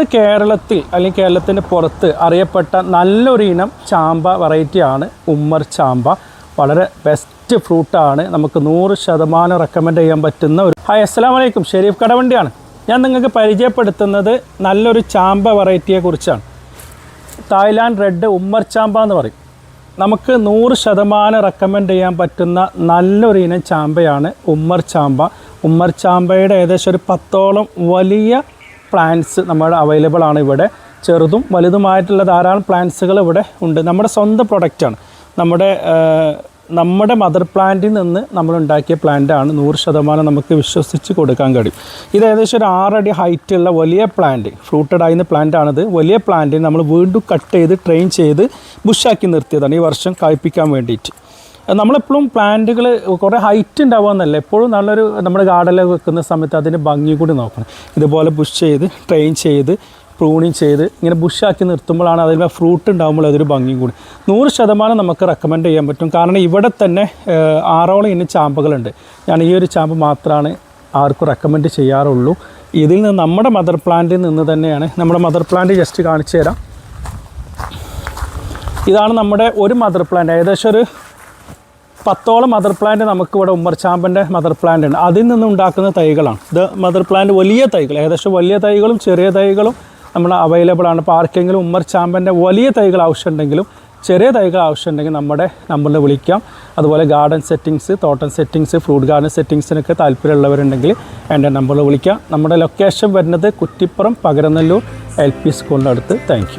ഇന്ന് കേരളത്തിൽ അല്ലെങ്കിൽ കേരളത്തിന്റെ പുറത്ത് അറിയപ്പെട്ട നല്ലൊരു ഇനം ചാമ്പ വെറൈറ്റിയാണ് ഉമ്മർ ചാമ്പ. വളരെ ബെസ്റ്റ് ഫ്രൂട്ടാണ് നമുക്ക് നൂറ് ശതമാനം റെക്കമെൻഡ് ചെയ്യാൻ പറ്റുന്ന ഒരു ഹായ് അസ്സാം വലൈക്കും ഷെരീഫ് കടവണ്ടിയാണ്. ഞാൻ നിങ്ങൾക്ക് പരിചയപ്പെടുത്തുന്നത് നല്ലൊരു ചാമ്പ വെറൈറ്റിയെക്കുറിച്ചാണ് തായ്ലാൻഡ് റെഡ് ഉമ്മർ ചാമ്പ എന്ന് പറയും. നമുക്ക് നൂറ് ശതമാനം റെക്കമെൻഡ് ചെയ്യാൻ പറ്റുന്ന നല്ലൊരു ഇനം ചാമ്പയാണ് ഉമ്മർ ചാമ്പ. ഉമ്മർ ചാമ്പയുടെ ഏകദേശം ഒരു പത്തോളം വലിയ പ്ലാന്റ്സ് നമ്മൾ അവൈലബിൾ ആണ് ഇവിടെ. ചെറുതും വലുതുമായിട്ടുള്ള ധാരാളം പ്ലാന്റ്സുകൾ ഇവിടെ ഉണ്ട്. നമ്മുടെ സ്വന്തം പ്രൊഡക്റ്റാണ് നമ്മുടെ നമ്മുടെ മദർ പ്ലാന്റിൽ നിന്ന് നമ്മൾ ഉണ്ടാക്കിയ പ്ലാന്റാണ് നൂറ് ശതമാനം നമുക്ക് വിശ്വസിച്ച് കൊടുക്കാൻ കഴിയും. ഇത് ഏകദേശം ഒരു ആറടി ഹൈറ്റുള്ള വലിയ പ്ലാന്റ് ഫ്രൂട്ടഡ് ആയിരുന്ന പ്ലാന്റ് ആണിത്. വലിയ പ്ലാന്റിൽ നമ്മൾ വീണ്ടും കട്ട് ചെയ്ത് ട്രെയിൻ ചെയ്ത് ബുഷാക്കി നിർത്തിയതാണ്. ഈ വർഷം കായ്പ്പിക്കാൻ വേണ്ടിയിട്ട്. നമ്മളെപ്പോഴും പ്ലാന്റുകൾ കുറേ ഹൈറ്റ് ഉണ്ടാവുമെന്നല്ല എപ്പോഴും നല്ലൊരു നമ്മുടെ ഗാർഡനിൽ വെക്കുന്ന സമയത്ത് അതിന് ഭംഗി കൂടി നോക്കണം. ഇതുപോലെ ബുഷ് ചെയ്ത് ട്രെയിൻ ചെയ്ത് പ്രൂണിങ് ചെയ്ത് ഇങ്ങനെ ബുഷാക്കി നിർത്തുമ്പോഴാണ് അതിൽ ഫ്രൂട്ട് ഉണ്ടാകുമ്പോൾ അതൊരു ഭംഗിയും കൂടി. നൂറ് ശതമാനം നമുക്ക് റെക്കമെൻഡ് ചെയ്യാൻ പറ്റും. കാരണം ഇവിടെ തന്നെ ആറോളം ഇനി ചാമ്പകളുണ്ട്. ഞാൻ ഈ ഒരു ചാമ്പ് മാത്രമാണ് ആർക്കും റെക്കമെൻഡ് ചെയ്യാറുള്ളൂ. ഇതിൽ നിന്ന് നമ്മുടെ മദർ പ്ലാന്റിൽ നിന്ന് തന്നെയാണ്. നമ്മുടെ മദർ പ്ലാന്റ് ജസ്റ്റ് കാണിച്ചു തരാം. ഇതാണ് നമ്മുടെ ഒരു മദർ പ്ലാന്റ് ഏകദേശം ഒരു പത്തോളം മദർ പ്ലാന്റ് നമുക്ക് ഇവിടെ ഉമ്മർചാമ്പന്റെ മദർ പ്ലാന്റ് ഉണ്ട്. അതിൽ നിന്ന് ഉണ്ടാക്കുന്ന തൈകളാണ്. ഇത് മദർ പ്ലാന്റ് വലിയ തൈകൾ ഏകദേശം വലിയ തൈകളും ചെറിയ തൈകളും നമ്മൾ അവൈലബിൾ ആണ്. ഇപ്പോൾ ആർക്കെങ്കിലും ഉമ്മർചാമ്പന്റെ വലിയ തൈകൾ ആവശ്യമുണ്ടെങ്കിലും ചെറിയ തൈകൾ ആവശ്യമുണ്ടെങ്കിൽ നമ്മുടെ നമ്പറിൽ വിളിക്കാം. അതുപോലെ ഗാർഡൻ സെറ്റിങ്സ് തോട്ടം സെറ്റിങ്സ് ഫ്രൂട്ട് ഗാർഡൻ സെറ്റിങ്സിനൊക്കെ താല്പര്യമുള്ളവരുണ്ടെങ്കിൽ എന്റെ നമ്പറിൽ വിളിക്കാം. നമ്മുടെ ലൊക്കേഷൻ വരുന്നത് കുറ്റിപ്പുറം പകരനല്ലൂർ എൽ പി സ്കൂളിന്റെ അടുത്ത്. താങ്ക്